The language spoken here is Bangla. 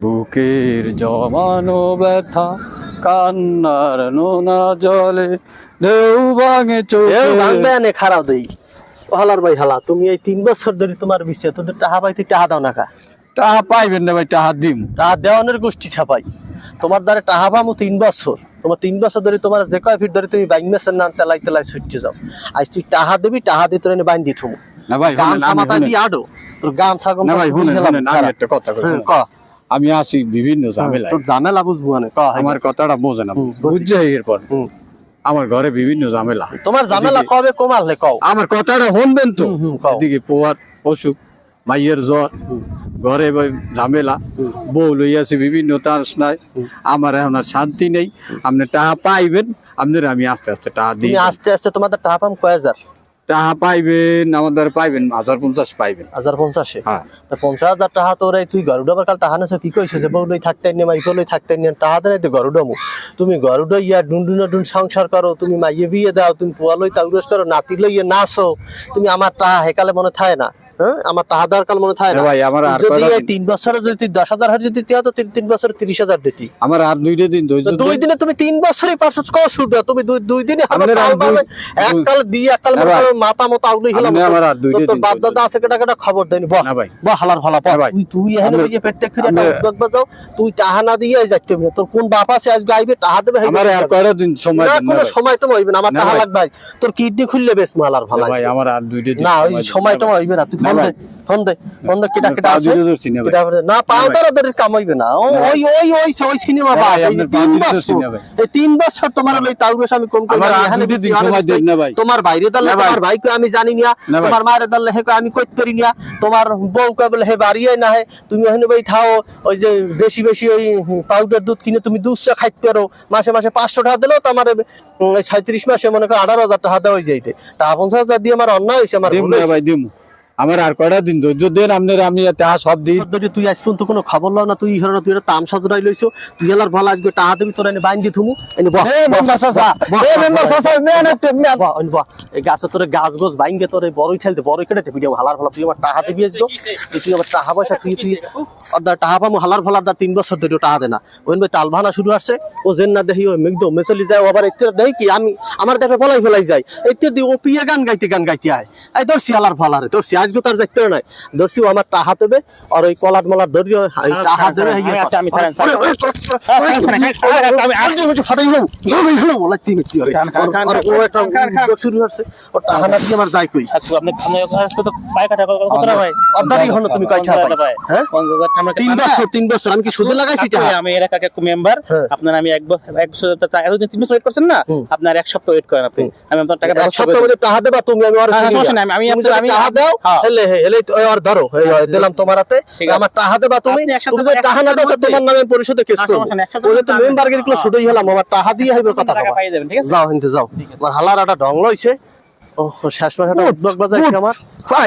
বুকের জমানো ব্যথা কান্নার নোনা জলে ঢেউ ভাঙে চোখে। ভাঙবে আনে খারাপ দেই। হালার ভাই হালা তুমি এই তিন বছর ধরে তোমার বিষয়ে তোদের টাহা পাইতে টাহা দাও না কা। টাহা পাইবেন না ভাই টাহা দিম। টাহা দেওয়ানের গোষ্ঠী ছাপাই। তোমার দ্বারা টাহা পামু তিন বছর। তোমার তিন বছর ধরে তোমার যে কয় ফিট ধরে তুমি বাইক মেসের নাম তেলাই তেলাই ছুটতে যাও। আজ তুই টাহা দিবি টাহা দিয়ে তোর এনে বাইন দি থুমু। না ভাই গান সামাতা। দিয়ে আডো তোর গান ছাগল না ভাই শুনেন শুনেন, আমি একটা কথা কই, ক? আমি আছি বিভিন্ন ঝামেলা বুঝব আমার কথাটা বোঝে না। বুঝছে। এরপর আমার ঘরে বিভিন্ন ঝামেলা। তোমার ঝামেলা কবে কমালে কও। আমার কথাটা শুনবেন তো? এদিকে পোয়ার অসুখ মাইয়ের জ্বর ঘরে ঝামেলা। বউ লইয়াছে বিভিন্ন তার আমার এখন আর শান্তি নেই। আপনি টাকা পাইবেন আপনার আমি আস্তে আস্তে টাকা দিই আস্তে আস্তে তোমাদের টাহা পাম কয় হাজার? টাকা পাইবেন আমাদের পাইবেন হাজার পঞ্চাশ পাইবেন। হাজার পঞ্চাশে? হ্যাঁ। তা পঞ্চাশ হাজার টাহা তোর এই তুই গরু ডাবার কাল টাহা নেছো কি কইছো যে বউলই থাকতেন থাকতে মাই বউলই থাকতেন থাকতে নিয়ে টাহা দেয় তো গরু ডামু তুমি গরু ইয়া ডুন ডুন সংসার করো তুমি মাইয়ে বিয়ে দাও তুমি পুয়া লই তাউরস করো নাতি লইয়ে নাচো তুমি আমার টাহা হেকালে মনে থাকে না। হ্যাঁ? আমার টাহা দেওয়ার মনে থাকে না। ভাই, আমার আর যদি তিন বছরে যদি দশ হাজার হারে যদি দিয়া তিন তিন বছরে তিরিশ হাজার দিতি। আমার আর দুইটা দিন দুই দিনে তুমি তিন বছরই পারছ কো শুট তুমি দুই দুই দিনে আমার আপনার আর তাও দুই- পাবে। এক কাল দিয়ে এক কাল মাথা মতো আউলি হলাম। আমার আর দুই তোর- দিন বাদ দাদা আছে কেটা কেটা খবর দেয়নি বাহ। বাহ হালার ফালা ভাই। তুই তুই এখানে ওই যে পেটটা খিরে উদ্যোগ বাজাও। তুই টাহা না দিয়ে যাইতে হবে। তোর কোন বাপ আছে আজকে আইবে টাহা দেবে আমার আর কয়টা দিন সময় না কোনো সময় তো হইবে না। আমার টাহা। লাগবে তোর কিডনি খুললে বেশ মালার ভালা। ভাই আমার আর দুইটা দিন না ওই সময়। সময়টা হইবে না। তুই কেটা কেটা আছে। কেটা না পাও কাম হইবে না। ওই ওই ওই ওই সিনেমা তিন বছর। এই তিন বছর তোমার ওই আমি কম করে এখানে। তোমার বাইরে দালে তোমার ভাইকে আমি জানি না। তোমার মায়ের দালে হেকে আমি কইতে পারি না। তোমার বউ কে বলে হে বাড়িয়ে না হে। তুমি ওখানে ভাই থাও ওই যে বেশি বেশি ওই পাউডার দুধ কিনে তুমি দুধ চা খাইতে পারো। মাসে মাসে পাঁচশো টাকা দিলেও তো আমার এই ছয়ত্রিশ মাসে মনে করো আঠারো হাজার টাকা দেওয়া যাইতে। টাকা পঞ্চাশ হাজার দিয়ে আমার অন্যায় হয়েছে আমার। ভাই দিম। আমার আর কয়টা দিন ধৈর্য দেন আপনার আমি তাহা সব দিই তুই আজ পর্যন্ত কোনো খবর লও না তুই ইহর না তুই এটা তামসা জোড়াই লইছো তুই এলার ভালো আজকে টাহা দেবি তোর এনে বাইন দি থুমু এনে বাহ এ মেম্বার সাসা এ মেম্বার সাসা মেন একটা মেন। বহ এই গাছে তোর গাছ গোছ বাইন গে তোর বড়ই খেলতে বড়ই কেটে ভিডিও হালার ভালো তুই আমার টাহা দিবি আজকে তুই আমার টাহা পয়সা তুই তুই অর্ধার টাহা পামু হালার ভালো অর্ধার তিন বছর ধরে টাহা দেনা ওই ভাই শুরু আসছে ও জেন না দেখি ওই মেঘদো মেসলি যায় আবার এতে কি আমি আমার দেখে ফলাই ফলাই যায় এতে দি ও পিয়া গান গাইতে গান গাইতে আয় এই দর্শি হালার ফালারে দর্শি আজকে তার যাইতে নাই ও আমার টাহা দেবে আর ওই কলাট মালার ধরি টাহা দেবে আমি আছি, আমি। দিয়ে আমার যায় কই। আপনি আপনি আপনি তো পায় কাটা কত কত ভাই অর্ধারই হলো তুমি কয় ছাড়া পাই। হ্যাঁ? পঞ্চাশ হাজার টাকা তিন বছর, তিন বছর। আমি কি সুদে লাগাইছি আপনি, টাহা? আমি এলাকার এক মেম্বার। আপনার আমি এক বছর এক বছর তা- তা- এতদিন তিন বছর ওয়েট করছেন না আপনার এক সপ্তাহ ওয়েট করেন আপনি আমি আপনার টাকা এক সপ্তাহ মধ্যে টাহা দেবা তুমি, আমি ওর সমস্যা নাই, আমি- আমি তুমি আপনার- যদি আমি- টাহা দাও। হেলে, হেলে, ওই ধরো, দিলাম তোমার হাতে। আমার টাহা দেবা তুমি, আপনি এক সপ্তাহ- তুমি যদি না দাও, তোমার নামে আমি কেস করব। সমস্যা নাই, এক সপ্তাহের ওরে তো মেম্বার গেলে হলাম, আমার দিয়ে হইবে কথা টাকা কবা। পাই যাবেন ঠিক আছে যাও হিনতে যাও আমার হালার একটা ঢং লইছে ও শেষ মাসে একটা উদ্যোগ বাজাইছে আমার। ফাইন